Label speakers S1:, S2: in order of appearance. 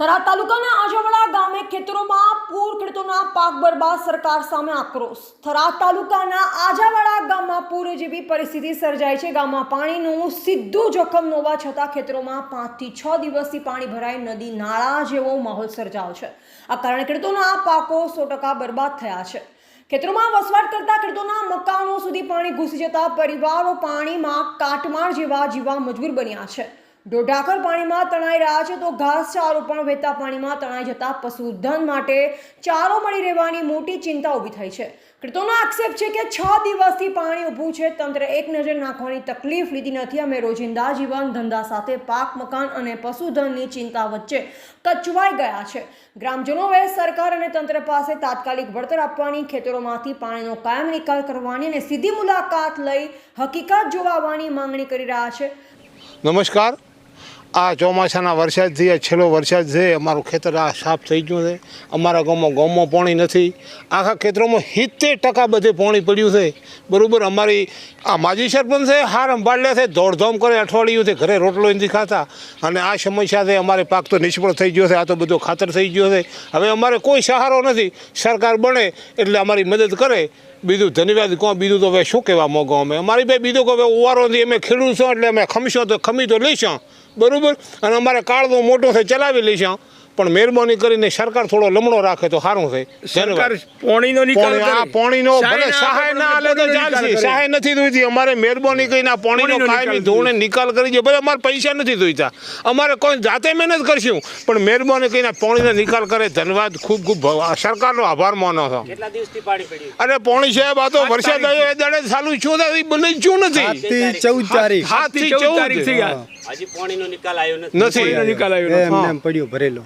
S1: થરાદ તાલુકાના આજાવાડા ગામે ખેતરોમાં પૂર, ખેડૂતોના પાક બરબાદ, સરકાર સામે આક્રોશ. થરાદ તાલુકાના આજાવાડા ગામમાં પૂર જેવી પરિસ્થિતિ સર્જાઈ છે. ગામમાં પાણીનું સીધું જોખમ નોવા છતાં ખેતરોમાં પાંચથી છ દિવસથી પાણી ભરાઈ નદી, નાળા જેવો માહોલ સર્જાયો છે. આ કારણે ખેડૂતોના પાકો સો ટકા બરબાદ થયા છે. ખેતરોમાં વસવાટ કરતા ખેડૂતોના મકાનો સુધી પાણી ઘૂસી જતા પરિવારો પાણીમાં કાટમાળ જેવા જીવા મજબૂર બન્યા છે. ઢોઢાકર પાણીમાં તણાઈ રહ્યા છે તો ઘાસચારો પણ વહેતા પાણીમાં તણાઈ જતા પશુધન માટે ચારો મળી રહેવાની મોટી ચિંતા ઊભી થઈ છે. ખેડૂતોનો આક્ષેપ છે કે છ દિવસથી પાણી ઊભું છે તંત્ર એક નજર નાખવાની તકલીફ લીધી નથી. અમે રોજિંદા જીવન, ધંધા સાથે પાક, મકાન અને પશુધનની ચિંતા વચ્ચે કચવાઈ ગયા છે. ગ્રામજનોએ સરકાર અને તંત્ર પાસે તાત્કાલિક વળતર આપવાની, ખેતરોમાંથી પાણીનો કાયમ નિકાલ કરવાની અને સીધી મુલાકાત લઈ હકીકત જોવાની માંગણી કરી રહ્યા છે.
S2: નમસ્કાર. આ ચોમાસાના વરસાદથી આ છેલ્લો વરસાદ છે અમારું ખેતર આ સાફ થઈ ગયું છે. અમારા ગામમાં ગામમાં પાણી નથી. આખા ખેતરોમાં સિત્તેર ટકા બધે પાણી પડ્યું છે. બરાબર, અમારી આ માજી સરપંચ છે હાર સંભાળ લે છે, દોડધામ કરે, અઠવાડિયું છે ઘરે રોટલો નથી ખાતા. અને આ સમસ્યા છે, અમારે પાક તો નિષ્ફળ થઈ ગયો છે, આ તો બધો ખાતર થઈ ગયો છે. હવે અમારે કોઈ સહારો નથી. સરકાર બને એટલે અમારી મદદ કરે. બીજું ધન્યવાદ કહો, બીજું તો હવે શું કહેવા માગો અમે? અમારી ભાઈ બીજું કહો ઓવારો નથી. અમે ખેડૂત છો એટલે અમે ખમીશું તો ખમી તો લઈશું. બરાબર? અને અમારે કાળનો મોટો છે ચલાવી લઈશું પણ મહેરબાની કરીને સરકાર થોડો લમણો રાખે તો સારું થાય.
S3: સરકાર પોણીનો નિકાલ
S2: આ પોણીનો ભલે
S3: સહાય
S2: સહાય ના આલે તો ચાલશે. સહાય નથી જોઈતી અમારે મહેરબાની કરીને આ પોણીનો કાયમી
S3: નિકાલ
S2: ધોરણે નિકાલ કરી ભલે અમારે પૈસા નથી જોઈતા અમારે કોઈ જાતે મહેનત કરશું પણ મહેરબાની કરીને પોણીનો નિકાલ કરે. ધન્યવાદ. ખૂબ ખૂબ સરકારનો આભાર માનો છો.
S4: કેટલા દિવસથી પાણી પડ્યું
S2: અરે પોણી સાહેબ આ તો વરસાદ આવ્યો એ દાડે ચાલુ છું એ બને છું નથી.
S5: સાતથી ચૌદ તારીખ.
S2: હાથથી
S3: ચૌદ
S2: ચૌદ
S3: તારીખ થઈ ગયા.
S4: હજી પાણીનો નિકાલ આવ્યો નથી.
S2: નથી.
S3: નિકાલ આવ્યો નથી.
S5: એમ પડ્યું ભરેલો.